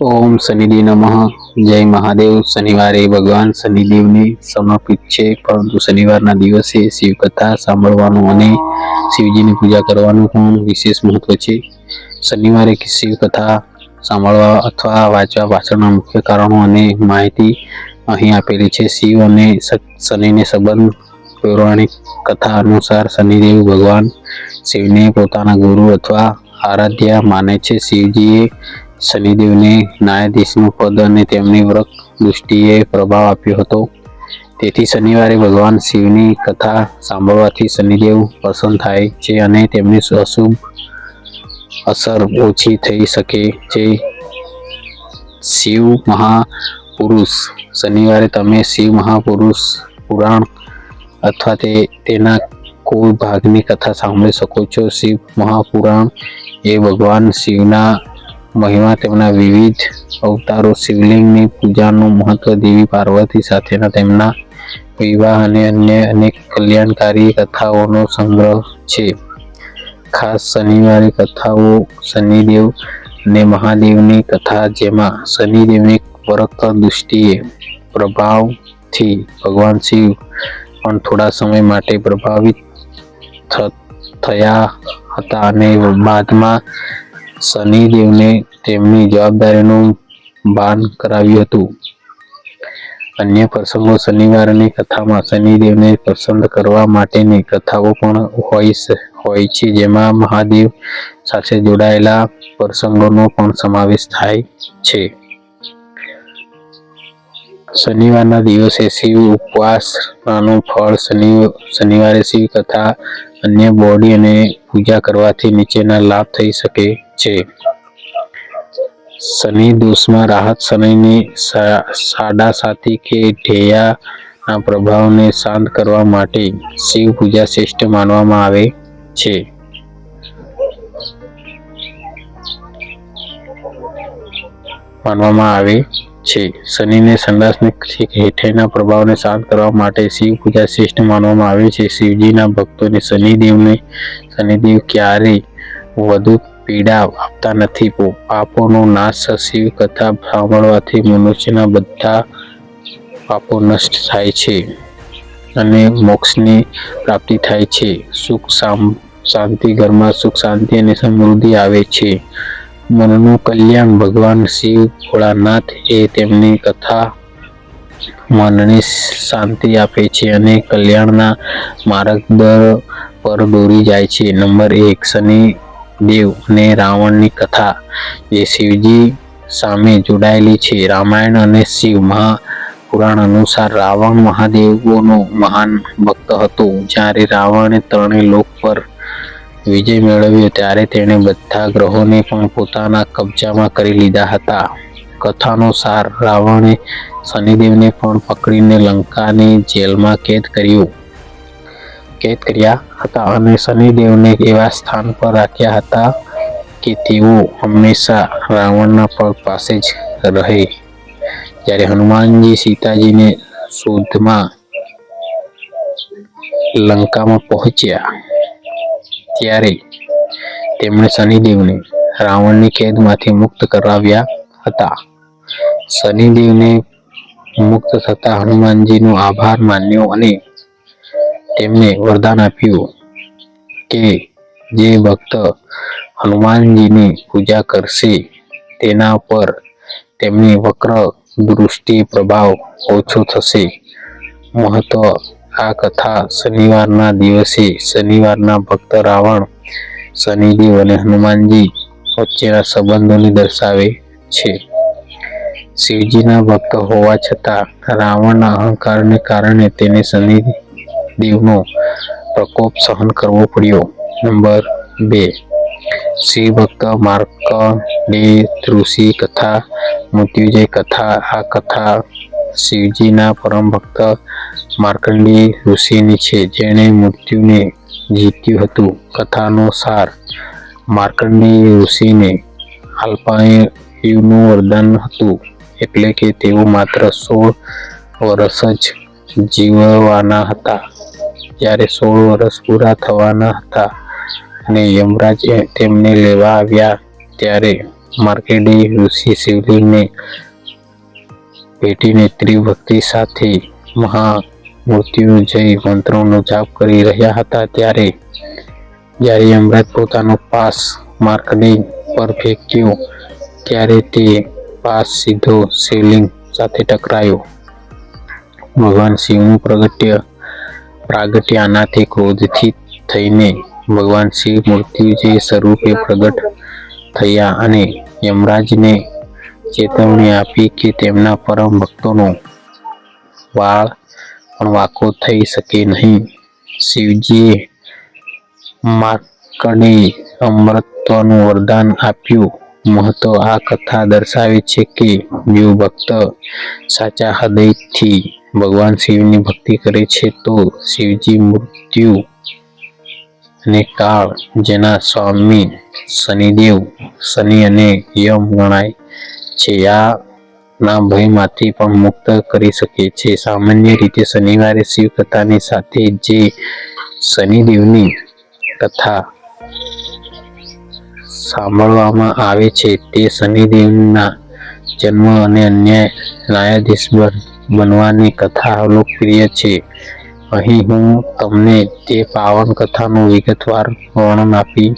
ઓમ શનિદેવ નમઃ. જય મહાદેવ. શનિવારે ભગવાન શનિદેવને સમર્પિત છે. પરંતુ શનિવારના દિવસે શિવકથા સાંભળવાનું અને શિવજીની પૂજા કરવાનું પણ વિશેષ મહત્વ છે. શનિવારે શિવકથા સાંભળવા અથવા વાંચવા પાછળના મુખ્ય કારણો અને માહિતી અહીં આપેલી છે. શિવ અને શનિને સંબંધ પૌરાણિક કથા અનુસાર શનિદેવ ભગવાન શિવને પોતાના ગુરુ અથવા આરાધ્ય માને છે. શિવજીએ શનિદેવને ન્યાયાધીશનું પદ અને તેમની વ્રત દૃષ્ટિએ પ્રભાવ આપ્યો હતો. તેથી શનિવારે ભગવાન શિવની કથા સાંભળવાથી શનિદેવ પ્રસન્ન થાય છે અને તેમની અશુભ અસર ઓછી થઈ શકે છે. શિવ મહાપુરુષ, શનિવારે તમે શિવ મહાપુરુષ, પુરાણ અથવા તે, તેના કોઈ ભાગની કથા સાંભળી શકો છો. શિવ મહાપુરાણ એ ભગવાન શિવના મહિમા તેમના વિવિધ અવતારો શિવલિંગની પૂજાનું મહત્વ દેવી પાર્વતી સાથેના તેમના વિવાહ અને અન્ય અનેક કલ્યાણકારી કથાઓનો સંગ્રહ છે. ખાસ શનિવારે કથાઓ શનિદેવ અને મહાદેવની કથા જેમાં શનિદેવની વરક્ત દૃષ્ટિએ પ્રભાવથી ભગવાન શિવ પણ થોડા સમય માટે પ્રભાવિત થયા હતા અને બાદમાં શનિદેવને તેમની જવાબદારીનું ભાન કરાવ્યું હતું. અન્ય પ્રસંગો શનિવારની કથામાં શનિદેવને પસંદ કરવા માટેની કથાઓ પણ હોય હોય છે, જેમાં મહાદેવ સાથે જોડાયેલા પ્રસંગોનો પણ સમાવેશ થાય છે. શનિવારના દિવસે શિવ ઉપવાસનું ફળ શનિ શનિવારે શિવ કથા અન્ય બોડી અને પૂજા કરવાથી નીચેના લાભ થઈ શકે છે. શનિ દોષમાં રાહત શનિની સાડા સાથી કે ઢેયાના પ્રભાવને શાંત કરવા માટે શિવ પૂજા શ્રેષ્ઠ માનવામાં આવે છે. માનવામાં આવે છે. શનિને સંડાસની હેઠળના પ્રભાવને શાંત કરવા માટે શિવ પૂજા શ્રેષ્ઠ માનવામાં આવે છે. શિવજીના ભક્તોને શનિદેવને, શનિદેવ ક્યારેય વધુ પીડા આપતા નથી. પાપોનો નાશ શિવ કથા સાંભળવાથી મનુષ્યના બધા પાપો નષ્ટ થાય છે અને મોક્ષની પ્રાપ્તિ થાય છે. સુખ શાંતિ, ઘરમાં સુખ, શાંતિ અને સમૃદ્ધિ આવે છે. મનનું કલ્યાણ ભગવાન શિવ ભોળાનાથ એ તેમની કથા મનને શાંતિ આપે છે અને કલ્યાણના માર્ગ દર પર દોરી જાય છે. નંબર એક, શનિ દેવ અને રાવણની કથા, જે શિવજી સામે જોડાયેલી છે. રામાયણ અને શિવ મહાપુરાણ અનુસાર રાવણ મહાદેવનો મહાન ભક્ત હતો. જ્યારે રાવણે ત્રણેય લોક પર વિજય મેળવ્યો, ત્યારે તેણે બધા ગ્રહોને પણ પોતાના કબજામાં કરી લીધા હતા. કથાનો સાર રાવણે શનિદેવને પણ પકડીને લંકાની જેલમાં કેદ કર્યો. કેદ કર્યા? હતા. અને શનિદેવને એવા સ્થાન પર રાખ્યા હતા કે તેઓ હંમેશા રાવણના પગ પાસે જ રહે. જ્યારે હનુમાનજી સીતાજીને શોધમાં લંકામાં પહોંચ્યા, ત્યારે તેમણે શનિદેવને રાવણની કેદમાંથી મુક્ત કરાવ્યા હતા. શનિદેવને મુક્ત થતા હનુમાનજીનો આભાર માન્યો અને તેમને વરદાન આપ્યું કે જે ભક્ત હનુમાનજીની પૂજા કરશે, તેના પર તેમની વક્ર દૃષ્ટિ પ્રભાવ ઓછો થશે. મહત્વ આ કથા શનિવારના દિવસે શનિવારના ભક્ત રાવણ, શનિદેવ અને હનુમાનજી વચ્ચેના સંબંધોને દર્શાવે છે. શિવજીના ભક્ત હોવા છતાં રાવણના અહંકારને કારણે તેને શનિદેવનો પ્રકોપ સહન કરવો પડ્યો. નંબર બે. શિવ ભક્ત માર્કંડેય ઋષિ કથા, મૃત્યુજય કથા. આ કથા શિવજીના પરમ ભક્ત માર્કંડી ઋષિની છે, જેણે મૃત્યુને જીત્યું હતું. કથાનો સાર માર્કંડી ઋષિને અલ્પાયુનું વરદાન હતું, એટલે કે તેઓ માત્ર સોળ વર્ષ જ જીવવાના હતા. જ્યારે સોળ વર્ષ પૂરા થવાના હતા અને યમરાજ તેમને લેવા આવ્યા. ત્યારે માર્કેડે ઋષિ શિવલિંગને ભેટીને ત્રિભક્તિ સાથે મહામૃત્યુંજય મંત્રોનો જાપ કરી રહ્યા હતા. ત્યારે જ્યારે યમરાજ પોતાનો પાસ માર્કડે પર ફેંક્યો, ત્યારે તે પાસ સીધો શિવલિંગ સાથે ટકરાયો. ભગવાન શિવનું પ્રગટ્ય પ્રાગટ્ય આનાથી ક્રોધથી થઈને ભગવાન શિવ મૃત્યુજય સ્વરૂપે પ્રગટ થયા અને યમરાજને ચેતવણી આપી કે તેમના પરમ ભક્તોનો વાળ પણ વાકો થઈ શકે નહીં. શિવજીએ માર્કને અમરત્વનું વરદાન આપ્યું. મહત્વ આ કથા દર્શાવે છે કે જો ભક્ત સાચા હૃદયથી ભગવાન શિવની ભક્તિ કરે છે, તો શિવજી મૃત્યુ અને કાળ, જેના સ્વામી શનિદેવ, શનિ અને યમ ગણાય છે આ ના ભયમાંથી પણ મુક્ત કરી શકે છે. સામાન્ય રીતે શનિવારે શિવ કથાની સાથે જે શનિદેવની કથા સાંભળવામાં આવે છે, તે શનિદેવના જન્મ અને અન્ય ન્યાયાધીશ બનવાની કથા લોકપ્રિય છે. અહીં હું તમને તે પાવન કથાનું વિગતવાર વર્ણન આપી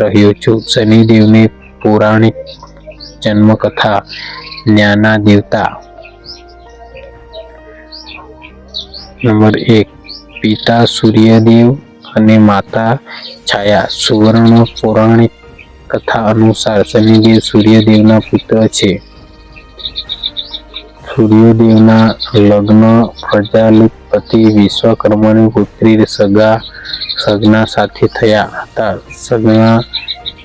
રહ્યો છું. શનિદેવની પૌરાણિક જન્મકથા જ્ઞાના દેવતા નંબર એક, પિતા સૂર્યદેવ અને માતા છાયા સુવર્ણ પૌરાણિક કથા અનુસાર શનિદેવ સૂર્યદેવના પુત્ર છે. સૂર્યદેવના લગ્ન પ્રજાલિત પતિ વિશ્વકર્માની પુત્રી સગા સગના સાથે થયા હતા. સગના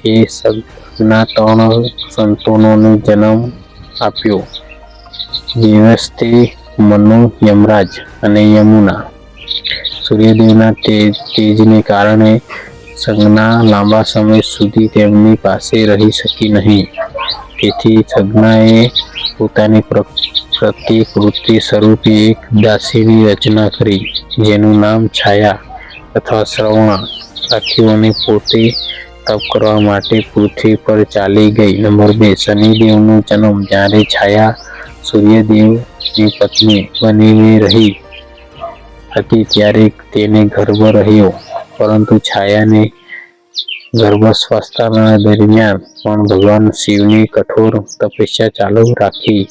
એ સગના ત્રણ સંતોનોને જન્મ આપ્યો. દેવસ્તે મનુ યમરાજ અને યમુના. સૂર્યદેવના તેજ તેજને કારણે સગના લાંબા સમય સુધી તેમની પાસે રહી શકી નહીં. તેથી સંજ્ઞાએ પોતાની પ્રતિકૃતિ સ્વરૂપે એક દાસીની રચના કરી, જેનું નામ છાયા અથવા શ્રવણા. રાખ્યું પોતે તપ કરવા માટે પૃથ્વી પર ચાલી ગઈ. નંબર બે, શનિદેવનો જન્મ જ્યારે છાયા સૂર્યદેવની પત્ની બનીને રહી હતી ત્યારે તેને ગર્ભ રહ્યો. પરંતુ છાયાને ગર્ભાવસ્થાના દરમિયાન પણ ભગવાન શિવની કઠોર તપસ્યા ચાલુ રાખી.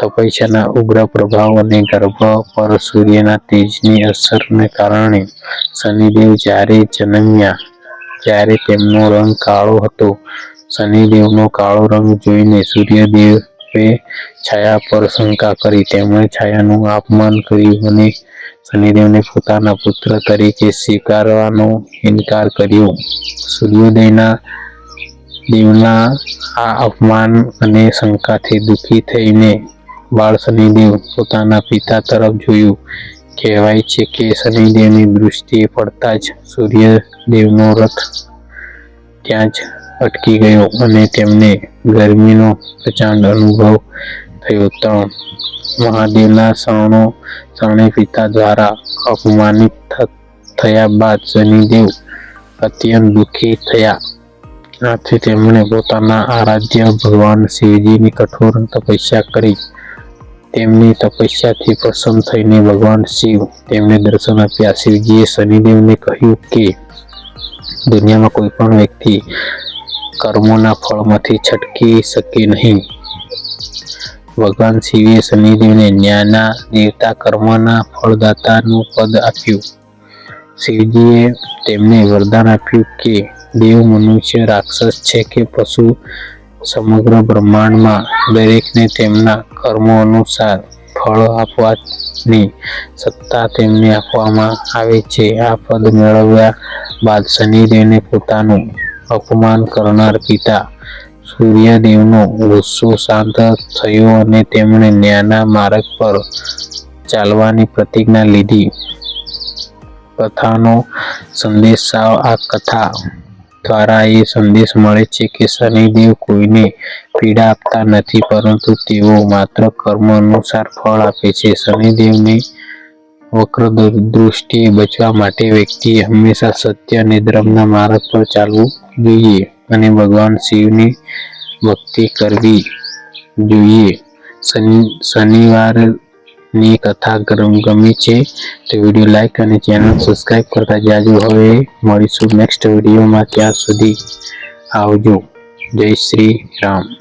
તપસ્યાના ઉગ્ર પ્રભાવ અને ગર્ભ પર સૂર્યના તેજની અસરને કારણે શનિદેવ જ્યારે જન્મ્યા, ત્યારે તેમનો રંગ કાળો હતો. શનિદેવનો કાળો રંગ જોઈને સૂર્યદેવે છાયા પર શંકા કરી. તેમણે છાયાનું અપમાન કર્યું અને શનિદેવને પોતાના પુત્ર તરીકે સ્વીકારવાનો ઇનકાર કર્યો. સૂર્યોદયના દેવના આ અપમાન અને શંકાથી દુઃખી થઈને બાળ શનિદેવ પોતાના પિતા તરફ જોયું. કહેવાય છે કે શનિદેવની દૃષ્ટિએ પડતા જ સૂર્યદેવનો રથ ત્યાં જ અટકી ગયો અને તેમને ગરમીનો પ્રચંડ અનુભવ થયો. ત્રણ મહાદેવના શરણો શરણે પિતા દ્વારા અપમાનિત થયા બાદ શનિદેવ અત્યંત દુઃખી થયા. આથી તેમણે પોતાના આરાધ્ય ભગવાન શિવજીની કઠોર તપસ્યા કરી. તેમની તપસ્યાથી પ્રસન્ન થઈને ભગવાન શિવ તેમને દર્શન આપ્યા. શિવજીએ શનિદેવને કહ્યું કે, દુનિયામાં કોઈ પણ વ્યક્તિ કર્મોના ફળમાંથી છટકી શકે નહીં. ભગવાન શિવે શનિદેવને જ્ઞાના, દેવતા કર્મના ફળદાતાનું પદ આપ્યું. શિવજીએ તેમને વરદાન આપ્યું કે, દેવ મનુષ્ય રાક્ષસ છે કે પશુ સમગ્ર બ્રહ્માંડમાં દરેકને તેમના કર્મો અનુસાર ફળ આપવાની સત્તા તેમને આપવામાં આવે છે. આ પદ મેળવ્યા બાદ શનિદેવને પોતાનું અપમાન કરનાર પિતા સૂર્યદેવનો ગુસ્સો શાંત થયો અને તેમણે જ્ઞાના માર્ગ પર ચાલવાની પ્રતિજ્ઞા લીધી. કથાનો સંદેશ આ કથા દ્વારા એ સંદેશ મળે છે કે શનિદેવ કોઈને પીડા આપતા નથી, પરંતુ તેઓ માત્ર કર્મ અનુસાર ફળ આપે છે. શનિદેવને વક્ર દૃષ્ટિએ બચવા માટે વ્યક્તિએ હંમેશા સત્ય અને ધર્મના માર્ગ પર ચાલવું જોઈએ અને ભગવાન શિવની ભક્તિ કરવી જોઈએ. શનિ શનિવારની કથા ગરમ- ગમી છે, તો વીડિયો લાઈક અને ચેનલ સબસ્ક્રાઈબ કરતા જાજો. હવે મળીશું નેક્સ્ટ વિડીયોમાં. ત્યાં સુધી આવજો. જય શ્રી રામ.